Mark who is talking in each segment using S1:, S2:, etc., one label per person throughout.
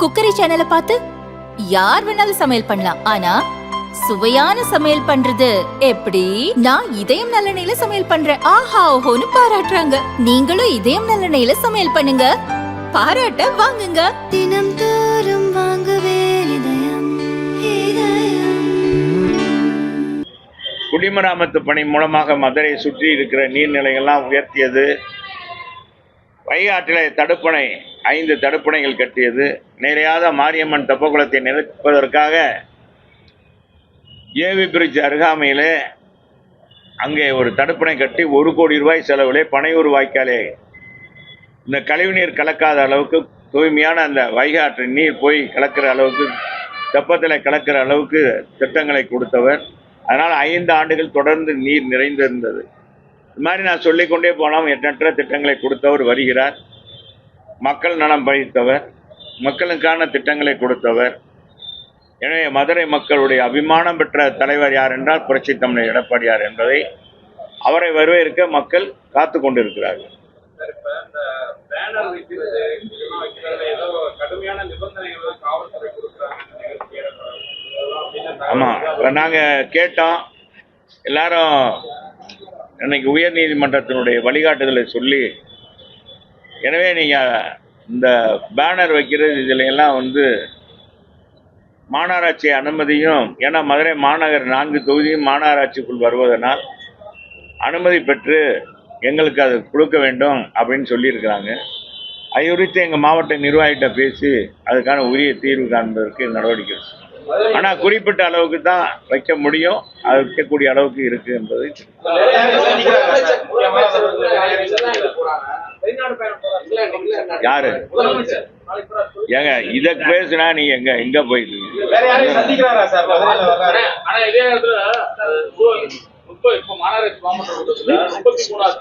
S1: Cookery சேனலை பார்த்து யார் வேணாலும் சமையல் பண்ணலாம். ஆனா சுவையான சமையல் பண்றது எப்படி? நான் இதயம் நல்லெண்ணெயில சமையல் பண்றேன். ஆஹா ஓஹோன்னு பாராட்டுறாங்க. நீங்களும் இதயம் நல்லெண்ணெயில சமையல் பண்ணுங்க. பாராட்ட வாங்குங்க.
S2: தினம் தோறும் வாங்குவே இதயம் இதயம்.
S3: குடிமராமத்து பணி மூலமாக மதுரையை சுற்றி இருக்கிற நீர்நிலைகள்லாம் உயர்த்தியது. வைகாட்டிலே தடுப்பணை ஐந்து தடுப்பணைகள் கட்டியது. நிறையாத மாரியம்மன் தெப்பக்குளத்தை நிரப்பதற்காக ஏவி பிரிட்ஜ் அருகாமையிலே அங்கே ஒரு தடுப்பணை கட்டி ஒரு கோடி ரூபாய் செலவிலே பனையூர் வாய்க்காலே இந்த கழிவுநீர் கலக்காத அளவுக்கு தூய்மையான அந்த வைகாற்று நீர் போய் கலக்கிற அளவுக்கு தெப்பத்தில் கலக்கிற அளவுக்கு திட்டங்களை கொடுத்தவர். அதனால் ஐந்து ஆண்டுகள் தொடர்ந்து நீர் நிறைந்திருந்தது. இது மாதிரி நான் சொல்லிக்கொண்டே போனால் எண்ணற்ற திட்டங்களை கொடுத்தவர் வருகிறார். மக்கள் நலம் பழித்தவர் மக்களுக்கான திட்டங்களை கொடுத்தவர். எனவே மதுரை மக்களுடைய அபிமானம் பெற்ற தலைவர் யார் என்றால் புரட்சி தமிழர் எடப்பாடியார் என்பதை அவரை வரவேற்க மக்கள் காத்து கொண்டிருக்கிறார்கள். ஆமாம் நாங்கள் கேட்டோம் எல்லாரும் இன்னைக்கு உயர் நீதிமன்றத்தினுடைய வழிகாட்டுதலை சொல்லி எனவே நீங்கள் இந்த பேனர் வைக்கிறது இதுல எல்லாம் வந்து மாநகராட்சி அனுமதியும் ஏன்னா மதுரை மாநகர் நான்கு தொகுதியும் மாநகராட்சிக்குள் வருவதனால் அனுமதி பெற்று எங்களுக்கு அது கொடுக்க வேண்டும் அப்படின்னு சொல்லியிருக்கிறாங்க. அது குறித்து எங்கள் மாவட்ட நிர்வாகிகிட்ட பேசி அதுக்கான உரிய தீர்வு காண்பதற்கு நடவடிக்கை ஆனா குறிப்பிட்ட அளவுக்கு தான் வைக்க முடியும். அது வைக்கக்கூடிய அளவுக்கு இருக்கு என்பதை. யாரு? ஏங்க இத பேசுனா நீங்க எங்க எங்க போயிட்டு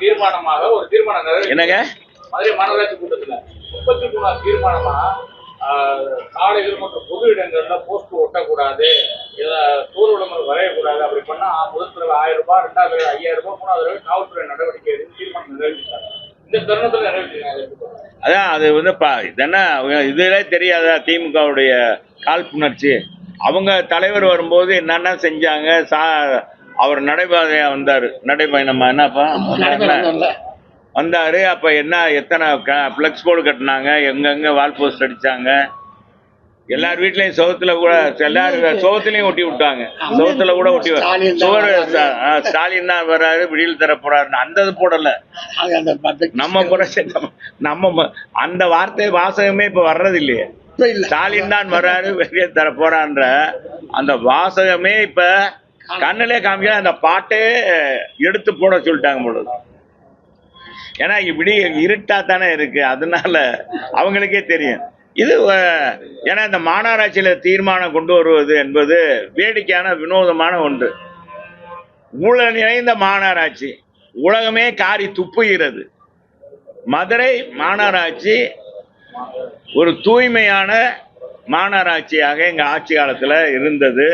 S4: தீர்மானமாக ஒரு தீர்மானம்
S3: என்னங்க?
S4: மதுரை மாநகராட்சி கூட்டத்துல முப்பத்தி மூணாவது தீர்மானமா சாலைகள் மற்றும் பொது இடங்கள்ல போஸ்ட் ஒட்டக்கூடாது. இதுல தூர் விளம்பரம் வரையக்கூடாது. அப்படி பண்ணா முதல் தடவை ஆயிரம் ரூபாய் ரெண்டாவது தடவை ஐயாயிரம் ரூபாய் மூணாவது தடவை காவல்துறை நடவடிக்கை எடுத்து தீர்மானம் நிறைவேற்றிட்டாங்க. இந்த தருணத்துல நிறைவேற்றிருக்காங்க
S3: அதான் அது வந்து பா இதென்ன இதுல தெரியாதா திமுகவுடைய காழ்ப்புணர்ச்சி அவங்க தலைவர் வரும்போது என்னென்ன செஞ்சாங்க? சா அவர் நடைபாதையா வந்தாரு. நடைபயணமா என்னப்பா? வந்தாரு. அப்ப என்ன எத்தனை ஃப்ளெக்ஸ் போர்டு கட்டினாங்க எங்கெங்க வால் போஸ்ட் அடிச்சாங்க? எல்லார் வீட்லயும் சவுத்துல கூட எல்லாரும் சோத்துலயும் ஒட்டி விட்டாங்க. சவுத்துல கூட ஒட்டி சுவர் ஸ்டாலின் தான் வர்றாரு விடியல் தர போறாருன்னு அந்த இது போடல நம்ம புரட்சி நம்ம- அந்த வார்த்தை வாசகமே இப்ப வர்றது இல்லையே ஸ்டாலின் தான் வர்றாரு வெளியே தர போறான்ற அந்த வாசகமே இப்ப கண்ணிலே காமிக்க அந்த பாட்டே எடுத்து போட சொல்லிட்டாங்க பொழுது ஏன்னா இப்படி இருட்டா தானே இருக்கு. அதனால அவங்களுக்கே தெரியும். இது ஏன்னா இந்த மாநகராட்சியில தீர்மானம் கொண்டு வருவது என்பது வேடிக்கையான வினோதமான ஒன்று. ஊழல் நிறைந்த மாநகராட்சி உலகமே காரி துப்புகிறது. மதுரை மாநகராட்சி ஒரு தூய்மையான மாநகராட்சியாக எங்க ஆட்சி காலத்துல இருந்தது.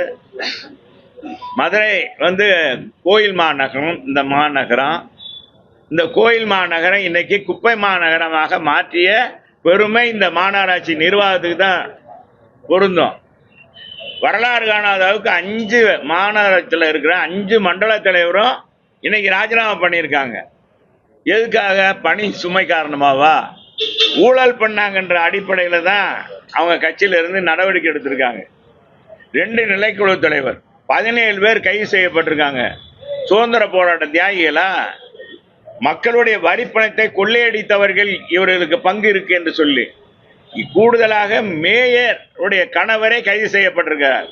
S3: மதுரை வந்து கோயில் மாநகரம் இந்த மாநகரம். இந்த கோயில் மாநகரம் இன்னைக்கு குப்பை மாநகரமாக மாற்றிய பெருமை இந்த மாநகராட்சி நிர்வாகத்துக்கு தான் பொருந்தும். வரலாறு காணாத அளவுக்கு அஞ்சு மாநகரத்தில் இருக்கிற அஞ்சு மண்டல தலைவரும் இன்னைக்கு ராஜினாமா பண்ணியிருக்காங்க. எதுக்காக? பணி சுமை காரணமாவா? ஊழல் பண்ணாங்கன்ற அடிப்படையில் தான் அவங்க கட்சியிலிருந்து நடவடிக்கை எடுத்திருக்காங்க. ரெண்டு நிலைக்குழு தலைவர் பதினேழு பேர் கைது செய்யப்பட்டிருக்காங்க. சுதந்திர போராட்ட தியாகிகளா? மக்களுடைய வரிப்பணத்தை கொள்ளையடித்தவர்கள் இவர்களுக்கு பங்கு இருக்கு என்று சொல்லி கூடுதலாக மேயர் உடைய கணவரே கைது செய்யப்பட்டிருக்கிறார்.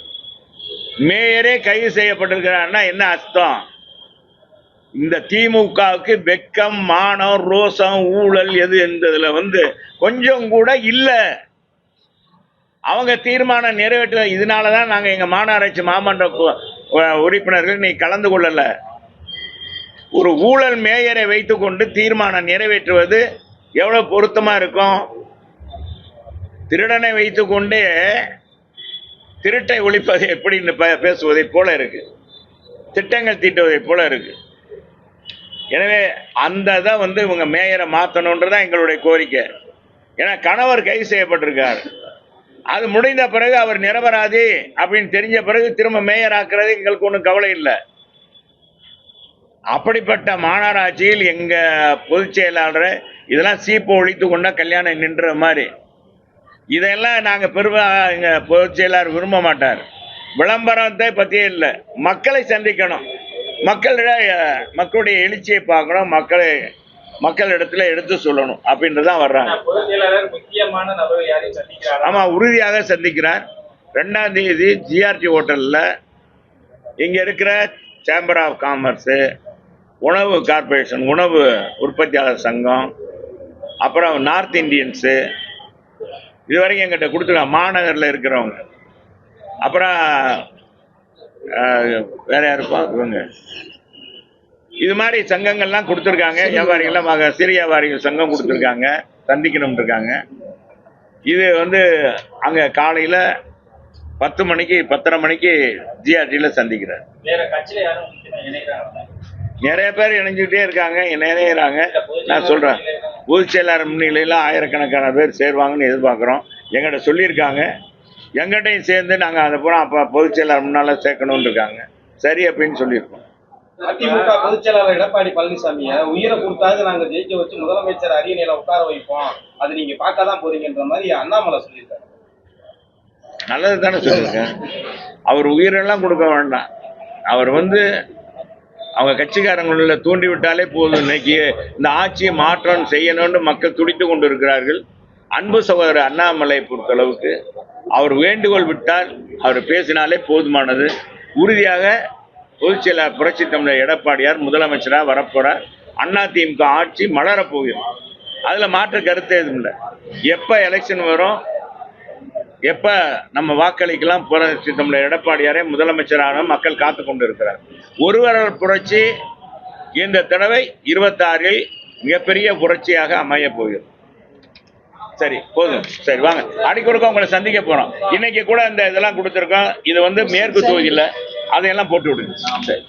S3: மேயரே கைது செய்யப்பட்டிருக்கிறார்னா என்ன அர்த்தம்? இந்த திமுகவுக்கு வெக்கம் மானம் ரோசம் ஊழல் எது என்பதுல வந்து கொஞ்சம் கூட இல்லை. அவங்க தீர்மானம் நிறைவேற்ற இதனால தான் நாங்கள் எங்கள் மாநகராட்சி மாமன்ற உறுப்பினர்கள் நீ கலந்து கொள்ளலை. ஒரு ஊழல் மேயரை வைத்துக்கொண்டு தீர்மானம் நிறைவேற்றுவது எவ்வளோ பொருத்தமாக இருக்கும்? திருடனை வைத்துக்கொண்டே திருட்டை ஒழிப்பது எப்படின்னு பேசுவதைப் போல இருக்கு. திட்டங்கள் தீட்டுவதைப் போல இருக்கு. எனவே அந்த இதை வந்து இவங்க மேயரை மாற்றணுன்றதான் எங்களுடைய கோரிக்கை. ஏன்னா கணவர் கைது செய்யப்பட்டிருக்கார். அது முடிந்த பிறகு அவர் நிரபராதி அப்படின்னு தெரிஞ்ச பிறகு திரும்ப மேயர் ஆக்குறது எங்களுக்கு ஒன்றும் கவலை இல்லை. அப்படிப்பட்ட மாநகராட்சியில் எங்க பொதுச் செயலாளர் இதெல்லாம் சீப்பு ஒழித்து கொண்டா கல்யாணம் நின்ற மாதிரி. இதெல்லாம் நாங்க பெருமை எங்க பொதுச் செயலாளர் விரும்ப மாட்டார். விளம்பரத்தை பத்தியே இல்லை. மக்களை சந்திக்கணும். மக்களிட மக்களுடைய எழுச்சியை பார்க்கணும். மக்களை மக்களிடத்துல எடுத்து சொல்லணும். அப்படின்ட்டு தான் வர்றாங்க
S4: பொதுச் செயலாளர் முக்கியமான நபர்கள் யாரையும் சந்திக்கிறாரா?
S3: ஆமா உறுதியாக சந்திக்கிறார். ரெண்டாம் தேதி ஜிஆர்டி ஹோட்டல்ல இங்க இருக்கிற சேம்பர் ஆஃப் காமர்ஸ் உணவு கார்ப்பரேஷன் உணவு உற்பத்தியாளர் சங்கம் அப்புறம் நார்த் இந்தியன்ஸு இதுவரைக்கும் எங்கிட்ட கொடுத்துருக்காங்க மாநகரில் இருக்கிறவங்க. அப்புறம் வேற யாருப்பா இவங்க. இது மாதிரி சங்கங்கள்லாம் கொடுத்துருக்காங்க. வியாபாரிகள்லாம் சிறிய வியாபாரிகள் சங்கம் கொடுத்துருக்காங்க. சந்திக்கணும் இருக்காங்க இது வந்து அங்கே காலையில் பத்து மணிக்கு பத்தரை மணிக்கு ஜிஆர்டியில் சந்திக்கிறார்.
S4: வேற கட்சியில யாரும் இணைகிறாங்க
S3: நிறைய பேர் இணைஞ்சுக்கிட்டே இருக்காங்க இணையிறாங்க. நான் சொல்கிறேன் பொதுச் செயலாளர் முன்னிலையில் ஆயிரக்கணக்கான பேர் சேருவாங்கன்னு எதிர்பார்க்குறோம். எங்கிட்ட சொல்லியிருக்காங்க. எங்கிட்டையும் சேர்ந்து நாங்கள் அதை பூரா அப்போ பொதுச் செயலாளர் முன்னால் சேர்க்கணும்னு இருக்காங்க. சரி அப்படின்னு சொல்லியிருக்கோம்.
S5: அதிமுக பொதுச் செயலாளர் எடப்பாடி பழனிசாமியை உயிரை கொடுத்தாவது நாங்க ஜெயிக்க வச்சு முதலமைச்சர் அரியணையில உட்கார வைப்போம். அது நீங்க பார்க்க தான் போறீங்கன்ற மாதிரி அண்ணாமலை சொல்லியிருக்காரு.
S3: நல்லது தானே சொல்லுங்க அவர் உயிரெல்லாம் கொடுக்க வேண்டாம். அவர் வந்து அவங்க கட்சிக்காரங்களில் தூண்டிவிட்டாலே போதும். இன்னைக்கு இந்த ஆட்சியை மாற்றம் செய்யணும்னு மக்கள் துடித்து கொண்டு இருக்கிறார்கள் அன்பு சகோதரர் அண்ணாமலை பொறுத்தளவுக்கு அவர் வேண்டுகோள் விட்டால் அவர் பேசினாலே போதுமானது. உறுதியாக பொதுச் புரட்சி தமிழர் எடப்பாடியார் முதலமைச்சராக வரப்போறார். அதிமுக ஆட்சி மலரப் அதில் மாற்று கருத்து எதுவும் இல்லை. எப்போ எலெக்ஷன் வரும்? எப்ப நம்ம வாக்களிக்கலாம் புரட்சி நம்முடைய எடப்பாடியாரே முதலமைச்சரான மக்கள் காத்து கொண்டு இருக்கிறார் ஒருவர் புரட்சி இந்த தடவை இருபத்தாறில் மிகப்பெரிய புரட்சியாக அமைய போகிறது. சரி போதும். சரி வாங்க. அடிக்கொடுக்க உங்களை சந்திக்க போறோம். இன்னைக்கு கூட இந்த இதெல்லாம் கொடுத்துருக்கோம். இது வந்து மேற்கு தொகுதியில் அதையெல்லாம் போட்டு விடுங்க. சரி.